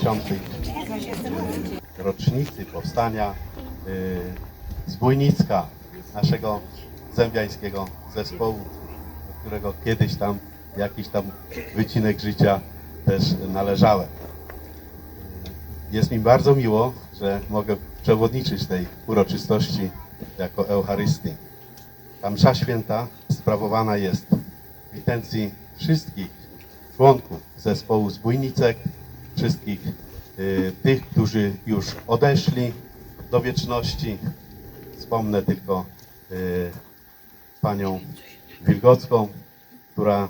70. rocznicy powstania y, Zbójnicka, naszego zębiańskiego zespołu, którego kiedyś tam jakiś tam wycinek życia też należałem. Jest mi bardzo miło, że mogę przewodniczyć tej uroczystości jako Eucharystii. Ta msza święta sprawowana jest w intencji wszystkich członków zespołu Zbójnicek, wszystkich y, tych, którzy już odeszli do wieczności. Wspomnę tylko y, panią Wilgocką, która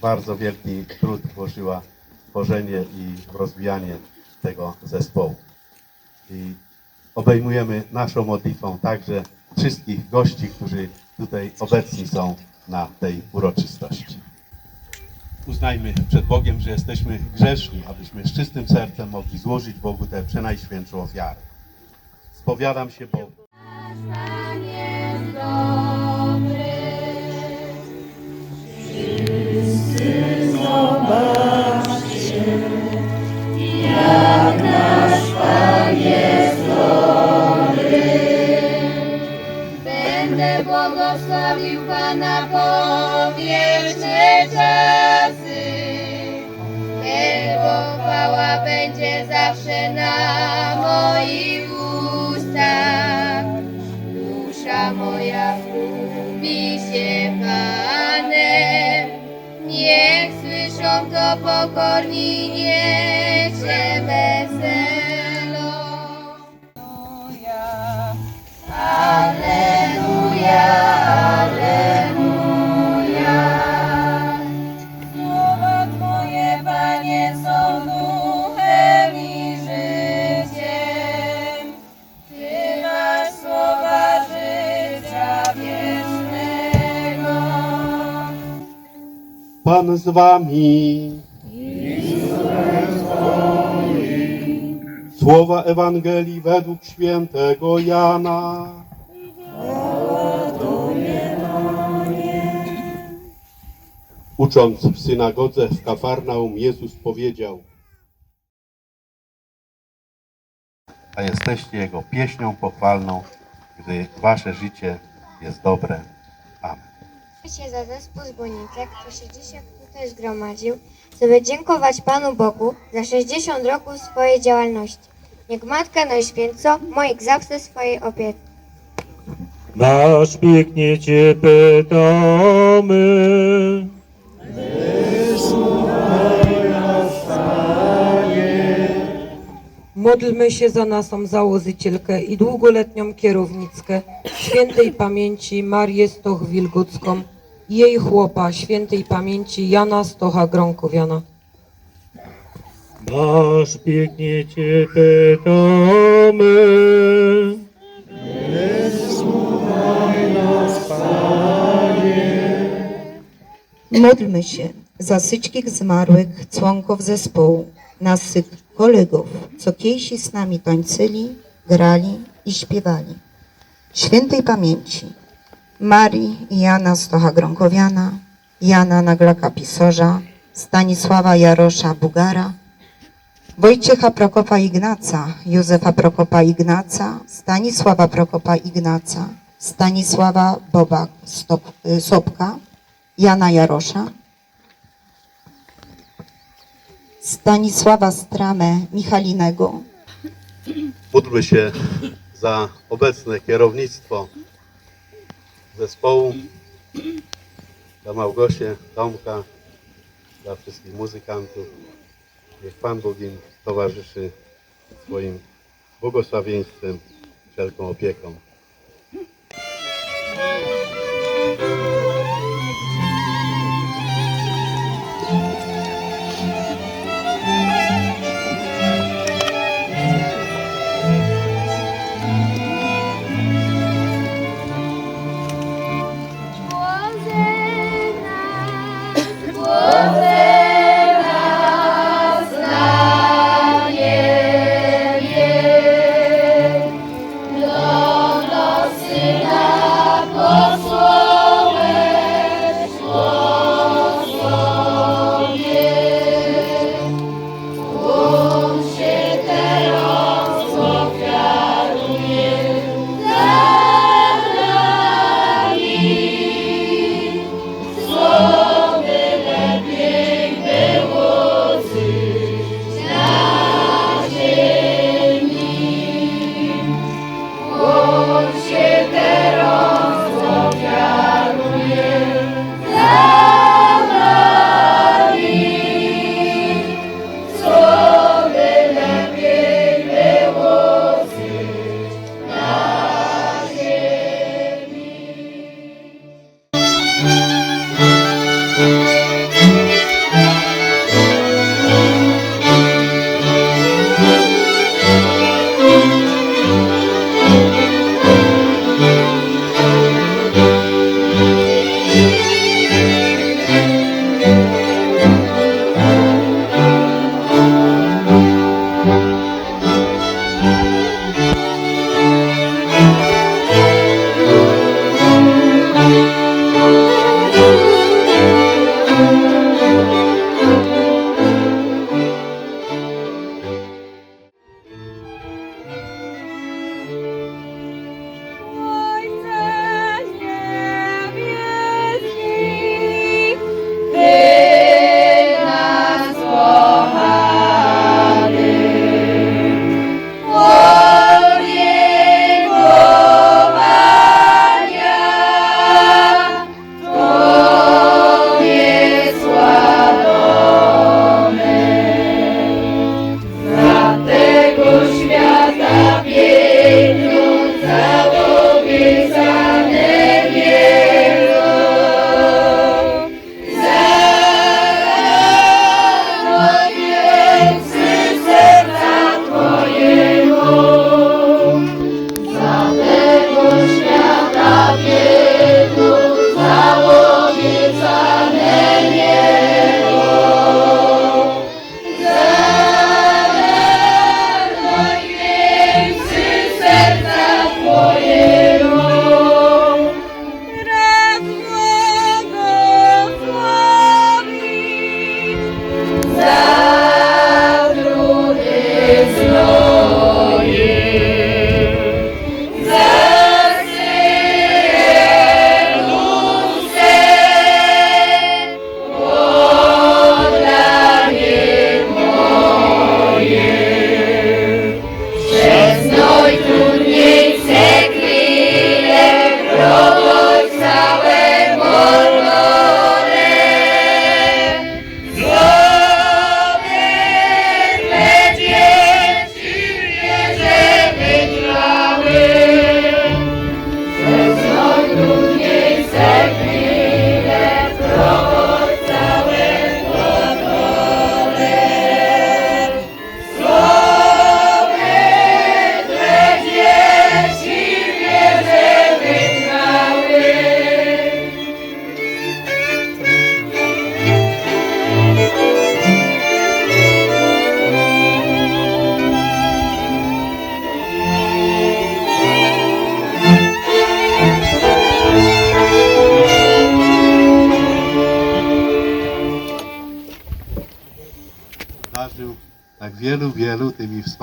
bardzo wielki trud włożyła w tworzenie i rozwijanie tego zespołu. I obejmujemy naszą modlitwą także wszystkich gości, którzy tutaj obecni są na tej uroczystości. Uznajmy przed Bogiem, że jesteśmy grzeszni, abyśmy z czystym sercem mogli złożyć Bogu tę przenajświętszą ofiarę. Spowiadam się Bogu. Zawsze na moich ustach. Dusza moja lubi się Panem. Niech słyszą to pokorni, niech się weselą. Alleluja, alleluja. Pan z wami. Słowa Ewangelii według świętego Jana. Ucząc w synagodze w Kafarnaum, Jezus powiedział A jesteście Jego pieśnią pochwalną, gdy wasze życie jest dobre. Amen. się za zespół zbójnicek, kto się dzisiaj tutaj zgromadził, żeby dziękować Panu Bogu za 60 roków swojej działalności. Niech Matka Najświętco moich zawsze swojej opieki. Nasz pięknie Cię pytamy. Módlmy się za naszą założycielkę i długoletnią kierownickę świętej pamięci Marię Stoch-Wilgucką i jej chłopa świętej pamięci Jana Stocha-Gronkowiana. Nasz pięknie Cię pytamy. Módlmy się za wszystkich zmarłych członków zespołu, naszych kolegów, co kiedyś z nami tańczyli, grali i śpiewali. Świętej pamięci Marii i Jana Stocha-Gronkowiana, Jana Naglaka Pisarza, Stanisława Jarosza Bugara, Wojciecha Prokopa Ignaca, Józefa Prokopa Ignaca, Stanisława Prokopa Ignaca, Stanisława Boba Stop, y, Jana Jarosza, Stanisława Stramę Michalinego, Módlmy się za obecne kierownictwo zespołu, dla Małgosię, Tomka, dla wszystkich muzykantów. Niech Pan Bóg im towarzyszy swoim błogosławieństwem, wszelką opieką.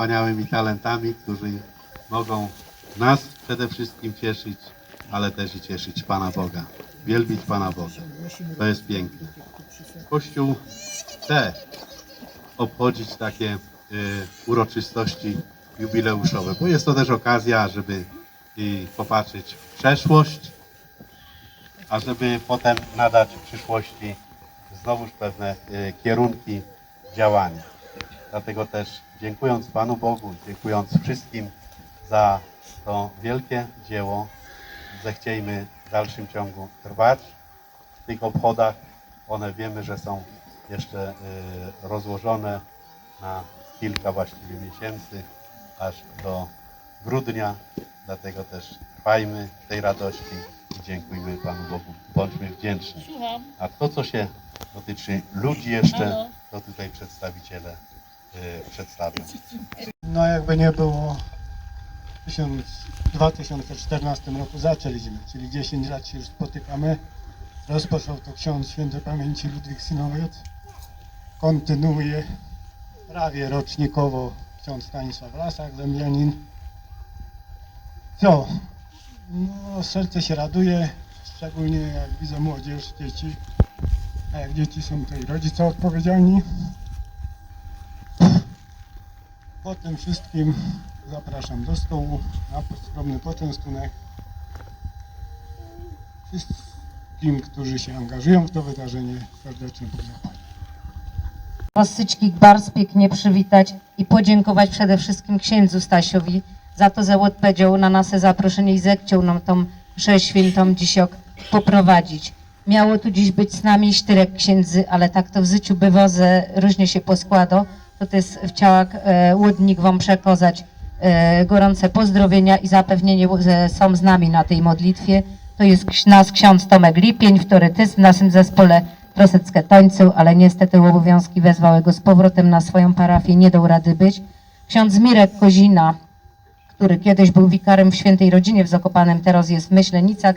Wspaniałymi talentami, którzy mogą nas przede wszystkim cieszyć, ale też i cieszyć Pana Boga, wielbić Pana Boga. To jest piękne. Kościół chce obchodzić takie y, uroczystości jubileuszowe, bo jest to też okazja, żeby y, popatrzeć w przeszłość, a żeby potem nadać w przyszłości znowuż pewne y, kierunki działania. Dlatego też dziękując Panu Bogu, dziękując wszystkim za to wielkie dzieło, zechciejmy w dalszym ciągu trwać w tych obchodach. One wiemy, że są jeszcze y, rozłożone na kilka właściwie miesięcy, aż do grudnia. Dlatego też trwajmy w tej radości i dziękujmy Panu Bogu. Bądźmy wdzięczni. A to, co się dotyczy ludzi jeszcze, to tutaj przedstawiciele y, przedstawią. No jakby nie było, w 1000 2014 roku zaczęliśmy, czyli 10 lat się już spotykamy. Rozpoczął to ksiądz świętej pamięci Ludwik Sinowiec. Kontynuuje prawie rocznikowo ksiądz Stanisław Lasak, Zębianin. Co? No serce się raduje, szczególnie jak widzę młodzież, dzieci. A jak dzieci są i rodzice odpowiedzialni. Po tym wszystkim zapraszam do stołu na skromny poczęstunek. Wszystkim, którzy się angażują w to wydarzenie, serdecznie pozdrawiam. Was wszystkich bardzo pięknie przywitać i podziękować przede wszystkim księdzu Stasiowi za to, że odpowiedział na nasze zaproszenie i zechciał nam tą mszę świętą dzisiaj poprowadzić. Miało tu dziś być z nami czterech księdzy, ale tak to w życiu bywa, że różnie się poskłada. To też chciała e, łodnik wam przekazać e, gorące pozdrowienia i zapewnienie, że są z nami na tej modlitwie. To jest nasz ksiądz Tomek Lipień, który też w naszym zespole troszeczkę tańczył, ale niestety obowiązki wezwały go z powrotem na swoją parafię, nie dał rady być. Ksiądz Mirek Kozina, który kiedyś był wikarem w Świętej Rodzinie w Zakopanem, teraz jest w Myślenicach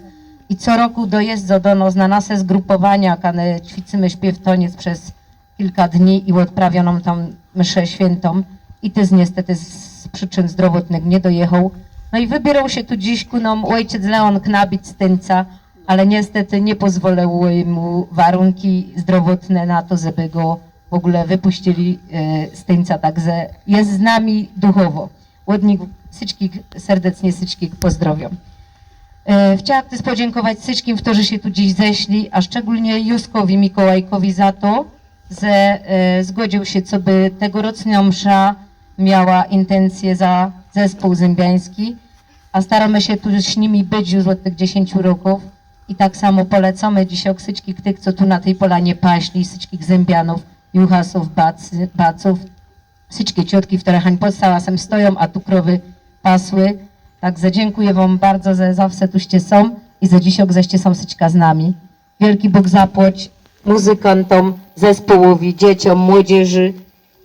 i co roku dojeżdża do nas na nasze zgrupowania, kiedy ćwiczymy śpiew toniec przez kilka dni i odprawioną tam mszę świętą i też niestety z przyczyn zdrowotnych nie dojechał. No i wybierał się tu dziś ku nam ojciec Leon Knabic z ale niestety nie pozwoliły mu warunki zdrowotne na to, żeby go w ogóle wypuścili e, z Tyńca, także jest z nami duchowo. Łodnik Syczkik, serdecznie Syczkik pozdrowią. E, Chciałam też podziękować wszystkim, którzy się tu dziś ześli, a szczególnie Juskowi Mikołajkowi za to, że e, zgodził się, co by tegoroczna msza miała intencje za zespół zębiański, a staramy się tu z nimi być już od tych 10 roków i tak samo polecamy dzisiaj wszystkich tych, co tu na tej polanie paśli, wszystkich zębianów, juchasów, bacy, baców, wszystkie ciotki, które hań pod sałasem stoją, a tu krowy pasły. Także dziękuję Wam bardzo, że zawsze tuście są i za dzisiaj zeście są syćka z nami. Wielki Bóg zapłać muzykantom, zespołowi, dzieciom, młodzieży.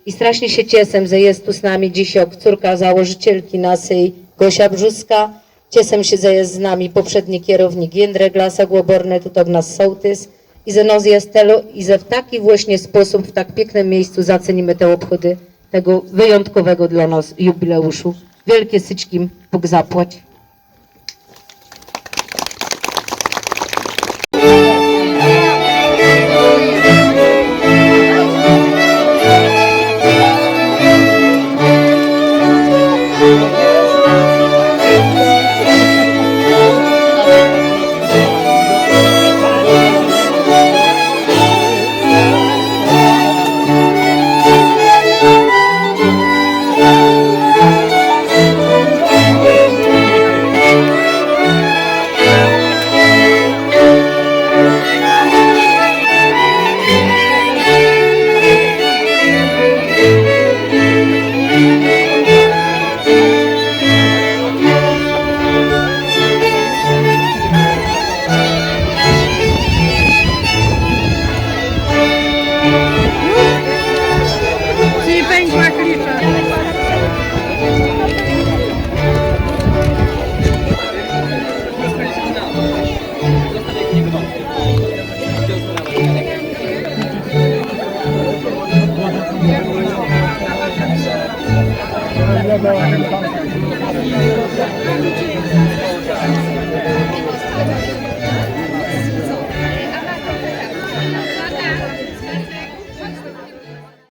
I strasznie się cieszę, że jest tu z nami dzisiaj córka założycielki naszej Gosia Brzuska. Cieszę się, że jest z nami poprzedni kierownik Jędrek Lasa Głoborny, tutaj nas sołtys. I że nos jest telo, i że w taki właśnie sposób, w tak pięknym miejscu zacenimy te obchody tego wyjątkowego dla nas jubileuszu. Wielkie syczkim Bóg zapłać.